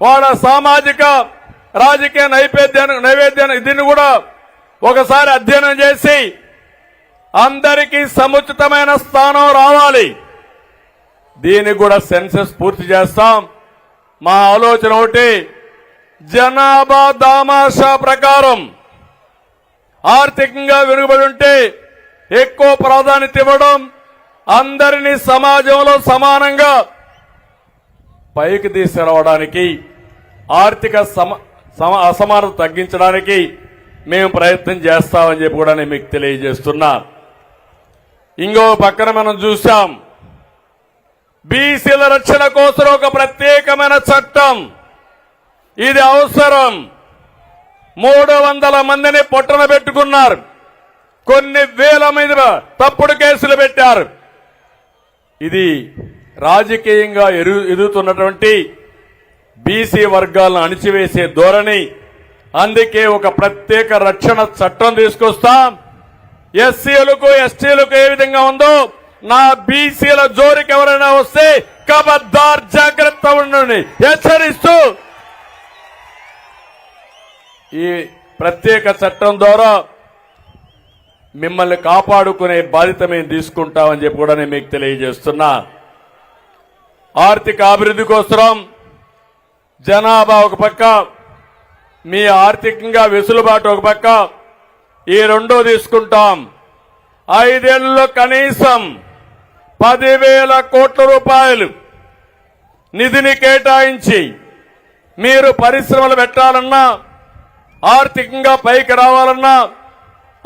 వాళ్ళ సామాజిక రాజకీయ నైవేద్యాన్ని నైవేద్యాన్ని దీన్ని కూడా ఒకసారి అధ్యయనం చేసి అందరికీ సముచితమైన స్థానం రావాలి. దీనికి కూడా సెన్సెస్ పూర్తి చేస్తాం. మా ఆలోచన ఒకటి జనాభా దామాషా ప్రకారం ఆర్థికంగా వెనుకబడి ఉంటే ఎక్కువ ప్రాధాన్యత ఇవ్వడం అందరినీ సమాజంలో సమానంగా పైకి తీసుకురావడానికి ఆర్థిక సమ సమ అసమానత తగ్గించడానికి మేము ప్రయత్నం చేస్తామని చెప్పి కూడా నేను మీకు తెలియజేస్తున్నా. ఇంకో పక్కన మనం చూసాం. బీసీల రక్షణ కోసం ఒక ప్రత్యేకమైన చట్టం. ఇది అవసరం. మూడు వందల మందిని పొట్టన పెట్టుకున్నారు. కొన్ని వేల మీద తప్పుడు కేసులు పెట్టారు. ఇది రాజకీయంగా ఎరు ఎదుగుతున్నటువంటి బీసీ వర్గాలను అణిచివేసే ధోరణి. అందుకే ఒక ప్రత్యేక రక్షణ చట్టం తీసుకొస్తాం. ఎస్సీలకు ఎస్టీలకు ఏ విధంగా ఉందో నా బీసీల జోరికి ఎవరైనా వస్తే కబద్దార్ జాగ్రత్త ఉండండి. హెచ్చరిస్తూ. ఈ ప్రత్యేక చట్టం ద్వారా మిమ్మల్ని కాపాడుకునే బాధ్యత మేము తీసుకుంటామని చెప్పి కూడా నేను మీకు తెలియజేస్తున్నా. ఆర్థిక అభివృద్ధి కోసం జనాభా ఒక పక్క మీ ఆర్థికంగా వెసులుబాటు ఒక పక్క ఈ రెండో తీసుకుంటాం. ఐదేళ్ళలో కనీసం పదివేల కోట్ల రూపాయలు నిధిని కేటాయించి మీరు పరిశ్రమలు పెట్టాలన్నా ఆర్థికంగా పైకి రావాలన్నా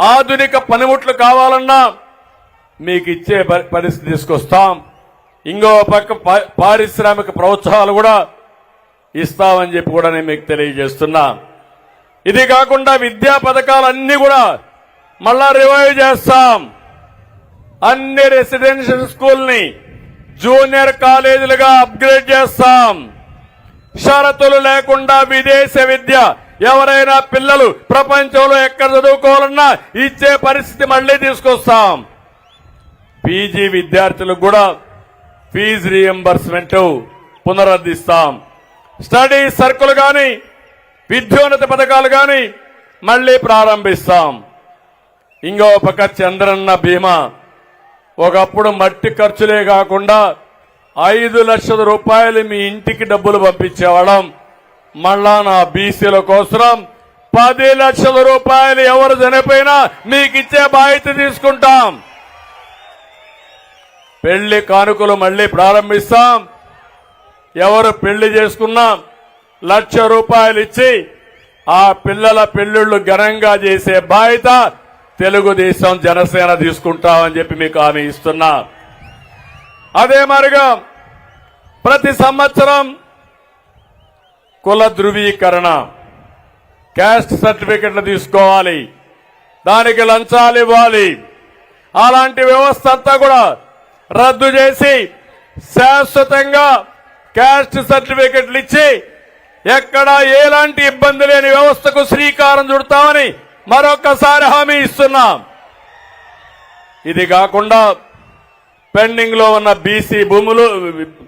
ఆధునిక పనిముట్లు కావాలన్నా మీకు ఇచ్చే పరి- పరిస్థితి తీసుకొస్తాం. ఇంకో పక్క పారిశ్రామిక ప్రోత్సాహాలు కూడా ఇస్తామని చెప్పి కూడా నేను మీకు తెలియజేస్తున్నా. ఇది కాకుండా విద్యా పథకాలన్నీ కూడా మళ్ళా రివైవ్ చేస్తాం. అన్ని రెసిడెన్షియల్ స్కూల్ని జూనియర్ కాలేజీలుగా అప్గ్రేడ్ చేస్తాం. షరతులు లేకుండా విదేశీ విద్య ఎవరైనా పిల్లలు ప్రపంచంలో ఎక్కడ చదువుకోవాలన్నా ఇచ్చే పరిస్థితి మళ్ళీ తీసుకొస్తాం. పీజీ విద్యార్థులకు కూడా ఫీజు రియంబర్స్మెంట్ పునరుద్ధిస్తాం. స్టడీ సర్కులు కానీ విద్యోన్నత పథకాలు కానీ మళ్ళీ ప్రారంభిస్తాం. ఇంకో పక్క చంద్రన్న బీమా. ఒకప్పుడు మట్టి ఖర్చులే కాకుండా ఐదు లక్షల రూపాయలు మీ ఇంటికి డబ్బులు పంపించేవాళ్ళం. మళ్ళా నా బీసీల కోసం పది లక్షల రూపాయలు ఎవరు చనిపోయినా మీకు ఇచ్చే బాధ్యత తీసుకుంటాం. పెళ్ళి కానుకలు మళ్ళీ ప్రారంభిస్తాం. ఎవరు పెళ్ళి చేసుకున్నా లక్ష రూపాయలు ఇచ్చి ఆ పిల్లల పెళ్ళిళ్ళు ఘనంగా చేసే బాధ్యత తెలుగుదేశం జనసేన తీసుకుంటామని చెప్పి మీకు హామీ ఇస్తున్నా. అదే మరిగా ప్రతి సంవత్సరం కుల ధృవీకరణ క్యాస్ట్ సర్టిఫికెట్లు తీసుకోవాలి దానికి లంచాలు ఇవ్వాలి. అలాంటి వ్యవస్థ అంతా కూడా రద్దు చేసి శాశ్వతంగా క్యాస్ట్ సర్టిఫికెట్లు ఇచ్చి ఎక్కడ ఎలాంటి ఇబ్బంది లేని వ్యవస్థకు శ్రీకారం చుడతామని మరొకసారి హామీ ఇస్తున్నాం. ఇది కాకుండా పెండింగ్లో ఉన్న బీసీ భూములు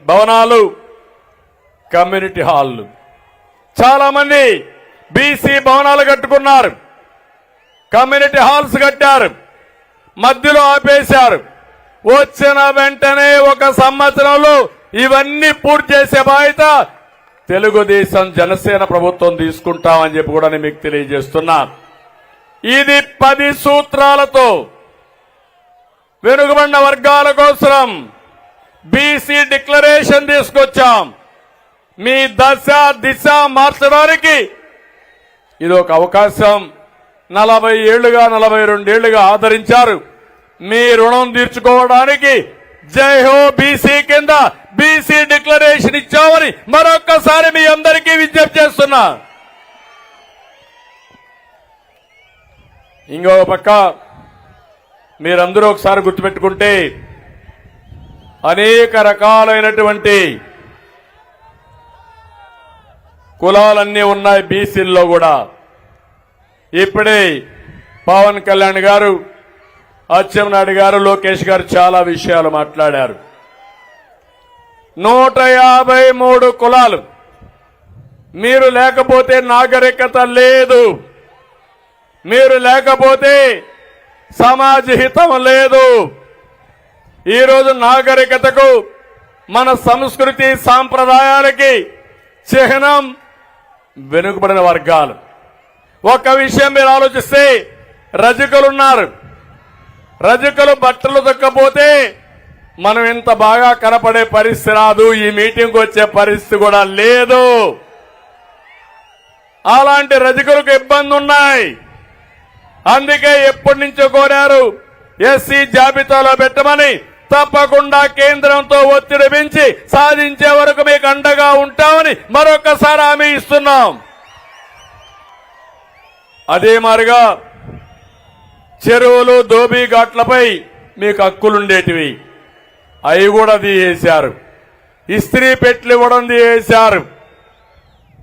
భవనాలు కమ్యూనిటీ హాళ్ళు చాలా మంది బీసీ భవనాలు కట్టుకున్నారు. కమ్యూనిటీ హాల్స్ కట్టారు. మధ్యలో ఆపేశారు. వచ్చిన వెంటనే ఒక సంవత్సరంలో ఇవన్నీ పూర్తి చేసే బాధ్యత తెలుగుదేశం జనసేన ప్రభుత్వం తీసుకుంటామని చెప్పి కూడా నేను మీకు తెలియజేస్తున్నా. ఇది పది సూత్రాలతో వెనుకబడిన వర్గాల కోసం బీసీ డిక్లరేషన్ తీసుకొచ్చాం. మీ దశ దిశ మార్చడానికి ఇది ఒక అవకాశం. నలభై ఏళ్ళుగా నలభై రెండేళ్ళుగా ఆదరించారు. మీ రుణం తీర్చుకోవడానికి జై హో బీసీ కింద బీసీ డిక్లరేషన్ ఇచ్చామని మరొక్కసారి మీ అందరికీ విజ్ఞప్తి చేస్తున్నా. ఇంకో పక్క మీరందరూ ఒకసారి గుర్తుపెట్టుకుంటే అనేక రకాలైనటువంటి కులాలన్నీ ఉన్నాయి బీసీల్లో కూడా. ఇప్పుడే పవన్ కళ్యాణ్ గారు అచ్చెన్నాయుడు గారు లోకేష్ గారు చాలా విషయాలు మాట్లాడారు. నూట యాభై మూడు కులాలు. మీరు లేకపోతే నాగరికత లేదు. మీరు లేకపోతే సమాజ హితం లేదు. ఈరోజు నాగరికతకు మన సంస్కృతి సాంప్రదాయాలకి చిహ్నం వెనుకబడిన వర్గాలు. ఒక విషయం మీరు ఆలోచిస్తే రజకులు ఉన్నారు రజకులు బట్టలు దొక్కపోతే మనం ఇంత బాగా కనపడే పరిస్థితి రాదు ఈ మీటింగ్కి వచ్చే పరిస్థితి కూడా లేదు. అలాంటి రజకులకు ఇబ్బంది ఉన్నాయి. అందుకే ఎప్పటి నుంచో కోరారు ఎస్సీ జాబితాలో పెట్టమని తప్పకుండా కేంద్రంతో ఒత్తిడి పెంచి సాధించే వరకు మీకు అండగా ఉంటామని మరొకసారి హామీ ఇస్తున్నాం. అదే మారిగా చెరువులు దోబీ ఘాట్లపై మీకు హక్కులుండేటివి. అవి కూడా తీసేశారు. ఇస్త్రీ పెట్లు ఇవ్వడం తీసేశారు.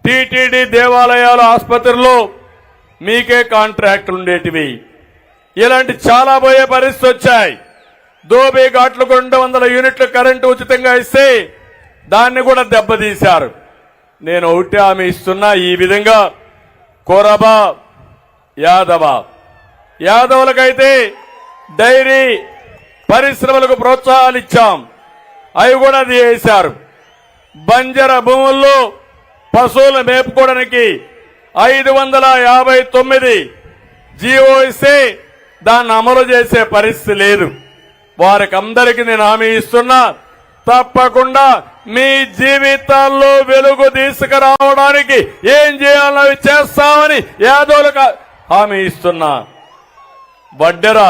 టీటీడీ దేవాలయాలు ఆసుపత్రుల్లో మీకే కాంట్రాక్టులు ఉండేటివి. ఇలాంటి చాలా పోయే పరిస్థితి వచ్చాయి. దోబీ ఘాట్లకు రెండు వందల యూనిట్లు కరెంటు ఉచితంగా ఇస్తే దాన్ని కూడా దెబ్బతీశారు. నేను ఒకటి ఆమె ఇస్తున్నా ఈ విధంగా కొరబ యాదవ. యాదవులకైతే డైరీ పరిశ్రమలకు ప్రోత్సాహాలు ఇచ్చాం అవి కూడా చేశారు. బంజర భూముల్లో పశువులు మేపుకోవడానికి ఐదు వందల యాభై తొమ్మిది జీవో ఇస్తే దాన్ని అమలు చేసే పరిస్థితి లేదు. వారికి అందరికీ నేను హామీ ఇస్తున్నా తప్పకుండా మీ జీవితాల్లో వెలుగు తీసుకురావడానికి ఏం చేయాలో చేస్తామని యాదవులకు హామీ ఇస్తున్నా. వడ్డెరా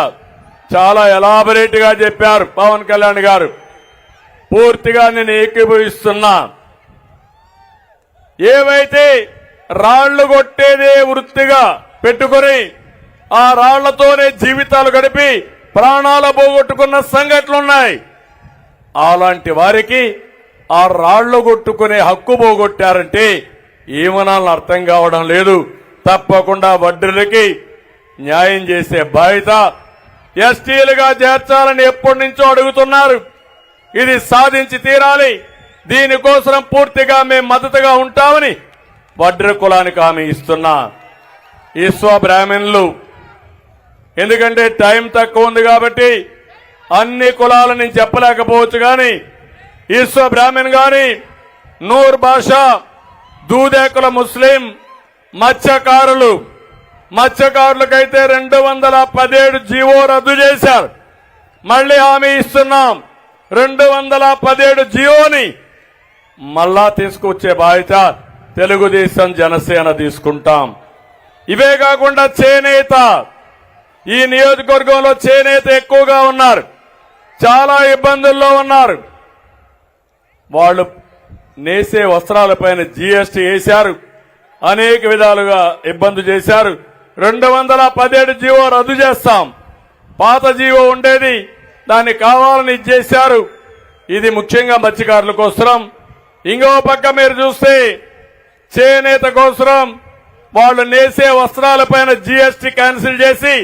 చాలా ఎలాబరేట్గా చెప్పారు పవన్ కళ్యాణ్ గారు. పూర్తిగా నేను ఏకీభవిస్తున్నా. ఏవైతే రాళ్ళు కొట్టేదే వృత్తిగా పెట్టుకొని ఆ రాళ్ళతోనే జీవితాలు గడిపి ప్రాణాలు పోగొట్టుకున్న సంఘటనలున్నాయి. అలాంటి వారికి ఆ రాళ్ళు కొట్టుకునే హక్కు పోగొట్టారంటే ఏమనాలని అర్థం కావడం లేదు. తప్పకుండా వడ్డీలకి న్యాయం చేసే బాధ్యత ఎస్టీలుగా చేర్చాలని ఎప్పటి నుంచో అడుగుతున్నారు. ఇది సాధించి తీరాలి. దీనికోసం పూర్తిగా మేము మద్దతుగా ఉంటామని వడ్ర కులానికి ఆమె ఇస్తున్నా. ఈశ్వ బ్రాహ్మణులు. ఎందుకంటే టైం తక్కువ ఉంది కాబట్టి అన్ని కులాలు నేను చెప్పలేకపోవచ్చు కానీ ఈశ్వ బ్రాహ్మణ్ గాని నూర్ భాష దూదేకుల ముస్లిం మత్స్యకారులు మత్స్యకారులకైతే రెండు వందల పదిహేడు జీవో రద్దు చేశారు. మళ్ళీ హామీ ఇస్తున్నాం. రెండు వందల పదిహేడు జీవోని మళ్ళా తీసుకొచ్చే బాధ్యత తెలుగుదేశం జనసేన తీసుకుంటాం. ఇవే కాకుండా చేనేత. ఈ నియోజకవర్గంలో చేనేత ఎక్కువగా ఉన్నారు. చాలా ఇబ్బందుల్లో ఉన్నారు. వాళ్ళు నేసే వస్త్రాలపైన జీఎస్టీ వేశారు. అనేక విధాలుగా ఇబ్బంది చేశారు. రెండు వందల పదిహేడు జీవో రద్దు చేస్తాం. పాత జీవో ఉండేది దాన్ని కావాలని ఇచ్చేశారు. ఇది ముఖ్యంగా మత్స్యకారుల కోసరం ఇంకో పక్క మీరు చూస్తే చేనేత కోసరం వాళ్ళు నేసే వస్త్రాలపైన జీఎస్టీ క్యాన్సిల్ చేసి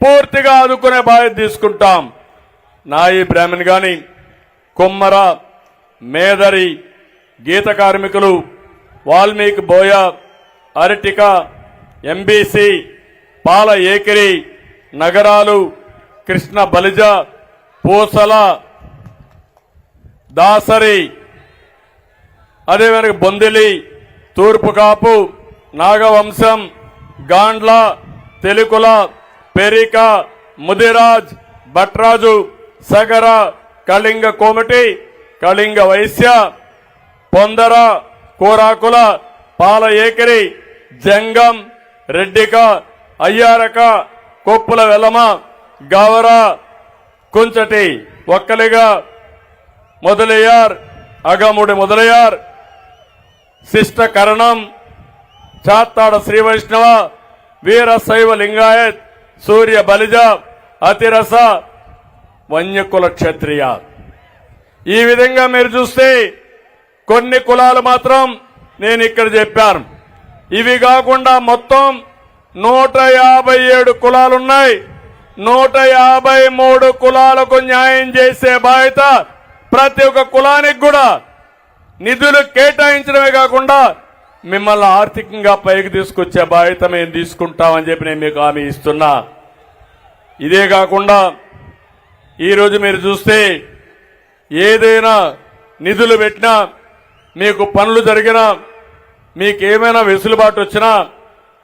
పూర్తిగా ఆదుకునే బాధ్యత తీసుకుంటాం. నాయి బ్రాహ్మణ్ గాని కుమ్మర మేదరి గీత కార్మికులు వాల్మీకి బోయ అరటిక ఎంబీసీ పాల ఏకిరి నగరాలు కృష్ణ బలిజ పూసల దాసరి అదేవిధంగా బొందిలి తూర్పు కాపు నాగవంశం గాండ్ల తెలుకుల పెరిక ముదిరాజ్ భట్రాజు సగర కళింగ కోమటి కళింగ వైశ్య పొందర కోరాకుల పాల ఏకరి జంగం రెడ్డిక అయ్యారక కొప్పుల వెలమ గవర కుంచటి ఒక్కలిగా మొదలయ్యార్ అగముడి మొదలయ్యార్ శిష్ట కరణం చాత్తాడ శ్రీ వైష్ణవ వీర శైవ లింగాయత్ సూర్య బలిజ అతిరస వన్యకుల క్షత్రియ. ఈ విధంగా మీరు చూస్తే కొన్ని కులాలు మాత్రం నేను ఇక్కడ చెప్పాను. ఇవి కాకుండా మొత్తం నూట యాభై ఏడు కులాలున్నాయి. నూట యాభై మూడు కులాలకు న్యాయం చేసే బాధ్యత ప్రతి ఒక్క కులానికి కూడా. నిధులు కేటాయించడమే కాకుండా మిమ్మల్ని ఆర్థికంగా పైకి తీసుకొచ్చే బాధ్యత మేము తీసుకుంటామని చెప్పి నేను మీకు హామీ ఇస్తున్నా. ఇదే కాకుండా ఈరోజు మీరు చూస్తే ఏదైనా నిధులు పెట్టినా మీకు పనులు జరిగినా మీకేమైనా వెసులుబాటు వచ్చినా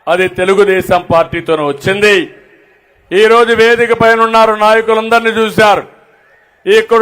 అది తెలుగుదేశం పార్టీతోనే వచ్చింది. ఈ రోజు వేదిక పైన ఉన్నారు నాయకులందరినీ చూశారు. ఇక్కడ